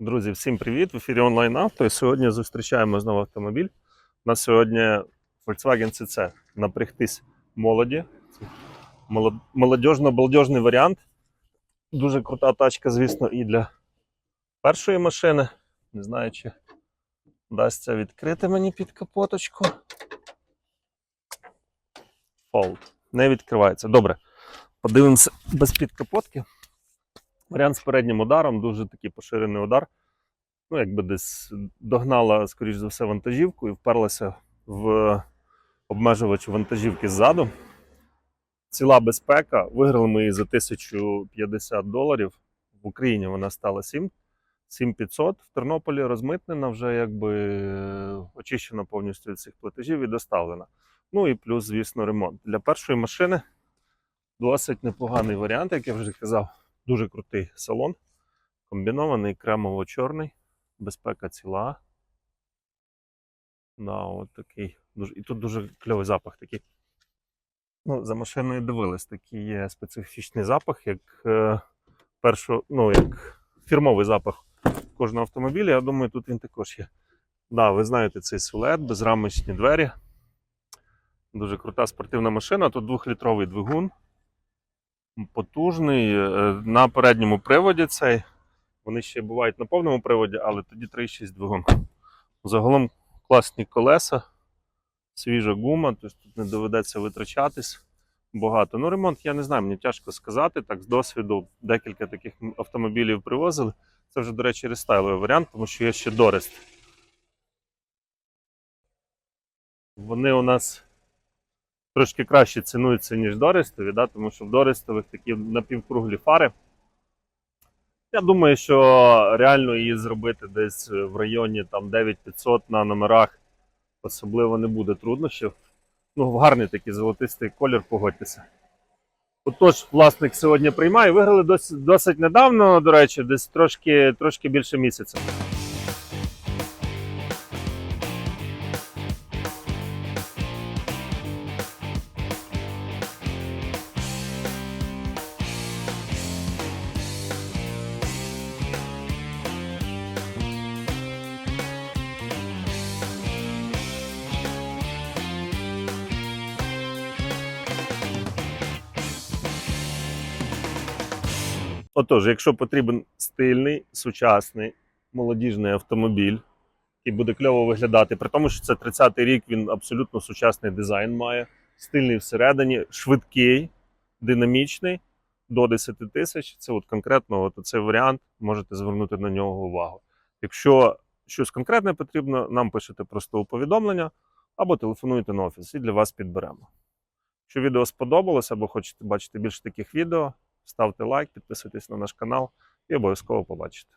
Друзі, всім привіт! В ефірі онлайн авто. І сьогодні зустрічаємо знову автомобіль. У нас сьогодні Volkswagen CC. Напрягтись молоді. Молод- Молодіжно-балдежний варіант. Дуже крута тачка, звісно, і для першої машини. Не знаю, чи вдасться відкрити мені під капоточку. Fold. Не відкривається. Добре. Подивимося без підкапотки. Варіант з переднім ударом, дуже такий поширений удар. Ну, якби десь догнала, скоріш за все, вантажівку і вперлася в обмежувач вантажівки ззаду. Ціла безпека. Виграли ми її за 1050 доларів. В Україні вона стала 7 7500. В Тернополі розмитнена, вже якби очищена повністю від цих платежів і доставлена. Ну і плюс, звісно, ремонт. Для першої машини досить непоганий варіант, як я вже казав. Дуже крутий салон. Комбінований кремово-чорний. Безпека ціла. Да, от такий. І тут дуже кльовий запах такий. Ну, за машиною дивились, такий є специфічний запах, як е, першо, ну, як фірмовий запах кожного автомобіля. Я думаю, тут він також є. Да, ви знаєте цей силует, безрамочні двері. Дуже крута спортивна машина. Тут двохлітровий двигун потужний. е, На передньому приводі цей. Вони ще бувають на повному приводі, але тоді 3,6 двигун. Загалом класні колеса, свіжа гума, тобто тут не доведеться витрачатись багато. Ну, ремонт, я не знаю, мені тяжко сказати. Так, з досвіду декілька таких автомобілів привозили. Це вже, до речі, рестайловий варіант, тому що є ще Дорест. Вони у нас трошки краще цінуються, ніж Дорестові, да? тому що в Дорестових такі напівкруглі фари. Я думаю, що реально її зробити десь в районі там 9500 на номерах особливо не буде труднощів. Ну, в гарний такий золотистий колір, погодьтеся. Отож, власник сьогодні приймає. Виграли досить, досить недавно, до речі, десь трошки, трошки більше місяця. Отож, якщо потрібен стильний, сучасний, молодіжний автомобіль, який буде кльово виглядати, при тому, що це 30-й рік, він абсолютно сучасний дизайн має, стильний всередині, швидкий, динамічний, до 10 тисяч. Це от конкретно от цей варіант, можете звернути на нього увагу. Якщо щось конкретне потрібно, нам пишете просто у повідомлення або телефонуйте на офіс і для вас підберемо. Якщо відео сподобалось або хочете бачити більше таких відео, ставте лайк, підписуйтесь на наш канал і обов'язково побачите.